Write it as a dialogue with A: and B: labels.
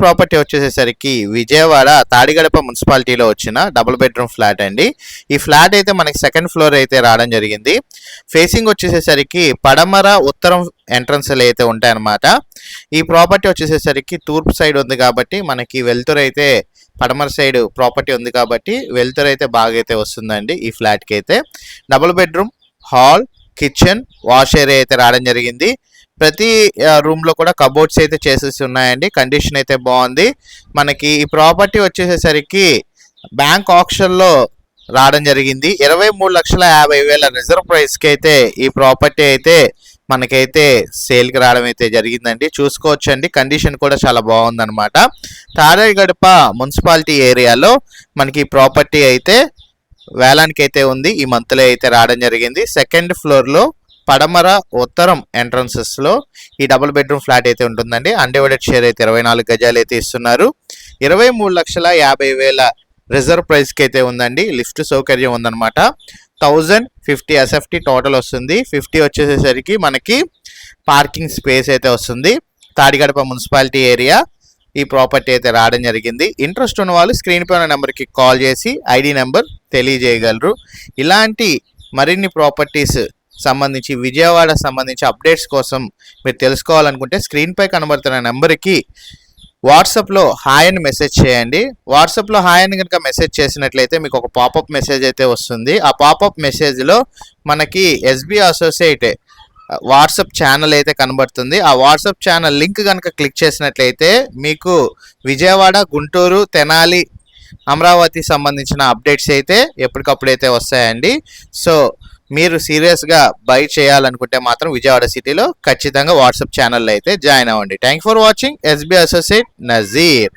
A: Property వచ్చేసేసరికి Vijayawada Tadigadapa మున్సిపాలిటీలో వచ్చిన double bedroom flat అండి. ఈ ఫ్లాట్ అయితే మనకి సెకండ్ ఫ్లోర్ అయితే రావడం జరిగింది. ఫేసింగ్ వచ్చేసేసరికి పడమర ఉత్తరం ఎంట్రన్స్లు అయితే ఉంటాయన్నమాట. ఈ ప్రాపర్టీ వచ్చేసేసరికి తూర్పు సైడ్ ఉంది కాబట్టి మనకి వెలుతురు అయితే పడమర సైడ్ ప్రాపర్టీ ఉంది కాబట్టి వెలుతురు అయితే బాగా అయితే వస్తుందండి ఈ ఫ్లాట్కి అయితే. Double bedroom hall kitchen wash area అయితే రావడం జరిగింది. ప్రతి రూమ్లో కూడా కబోర్డ్స్ అయితే చేసేసి ఉన్నాయండి. కండిషన్ అయితే బాగుంది. మనకి ఈ ప్రాపర్టీ వచ్చేసేసరికి బ్యాంక్ ఆప్షన్లో రావడం జరిగింది. ఇరవై మూడు లక్షల యాభై వేల రిజర్వ్ ప్రైస్కి అయితే ఈ ప్రాపర్టీ అయితే మనకైతే సేల్కి రావడం అయితే జరిగిందండి. చూసుకోవచ్చండి. కండిషన్ కూడా చాలా బాగుందన్నమాట. తాడేగడప మున్సిపాలిటీ ఏరియాలో మనకి ఈ ప్రాపర్టీ అయితే వేలానికి అయితే ఉంది. ఈ మంత్లో అయితే రావడం జరిగింది. సెకండ్ ఫ్లోర్లో పడమర ఉత్తరం ఎంట్రన్సెస్లో ఈ డబుల్ బెడ్రూమ్ ఫ్లాట్ అయితే ఉంటుందండి. అన్డివైడెడ్ షేర్ అయితే ఇరవై నాలుగు గజాలు అయితే ఇస్తున్నారు. ఇరవై మూడు లక్షల యాభై వేల రిజర్వ్ ప్రైస్కి అయితే ఉందండి. లిఫ్ట్ సౌకర్యం ఉందన్నమాట. థౌజండ్ ఫిఫ్టీ ఎస్ఎఫ్టీ టోటల్ వస్తుంది. ఫిఫ్టీ వచ్చేసేసరికి మనకి పార్కింగ్ స్పేస్ అయితే వస్తుంది. తాడిగడప మున్సిపాలిటీ ఏరియా ఈ ప్రాపర్టీ అయితే రావడం జరిగింది. ఇంట్రెస్ట్ ఉన్న వాళ్ళు స్క్రీన్ పైన నెంబర్కి కాల్ చేసి ఐడి నెంబర్ తెలియజేయగలరు. ఇలాంటి మరిన్ని ప్రాపర్టీస్ సంబంధించి విజయవాడ సంబంధించి అప్డేట్స్ కోసం మీరు తెలుసుకోవాలనుకుంటే స్క్రీన్పై కనబడుతున్న నెంబర్కి వాట్సాప్లో హాయ్ అని మెసేజ్ చేయండి. వాట్సాప్లో హాయ్ అని కనుక మెసేజ్ చేసినట్లయితే మీకు ఒక పాపప్ మెసేజ్ అయితే వస్తుంది. ఆ పాపప్ మెసేజ్లో మనకి ఎస్బీ అసోసియేట్ వాట్సాప్ ఛానల్ అయితే కనబడుతుంది. ఆ వాట్సాప్ ఛానల్ లింక్ కనుక క్లిక్ చేసినట్లయితే మీకు విజయవాడ గుంటూరు తెనాలి అమరావతి సంబంధించిన అప్డేట్స్ అయితే ఎప్పటికప్పుడు అయితే వస్తాయండి. సో మీరు సీరియస్గా బై చేయాలనుకుంటే మాత్రం విజయవాడ సిటీలో ఖచ్చితంగా వాట్సాప్ ఛానల్లో అయితే జాయిన్ అవ్వండి. Thank for watching. SB associate Nazeer.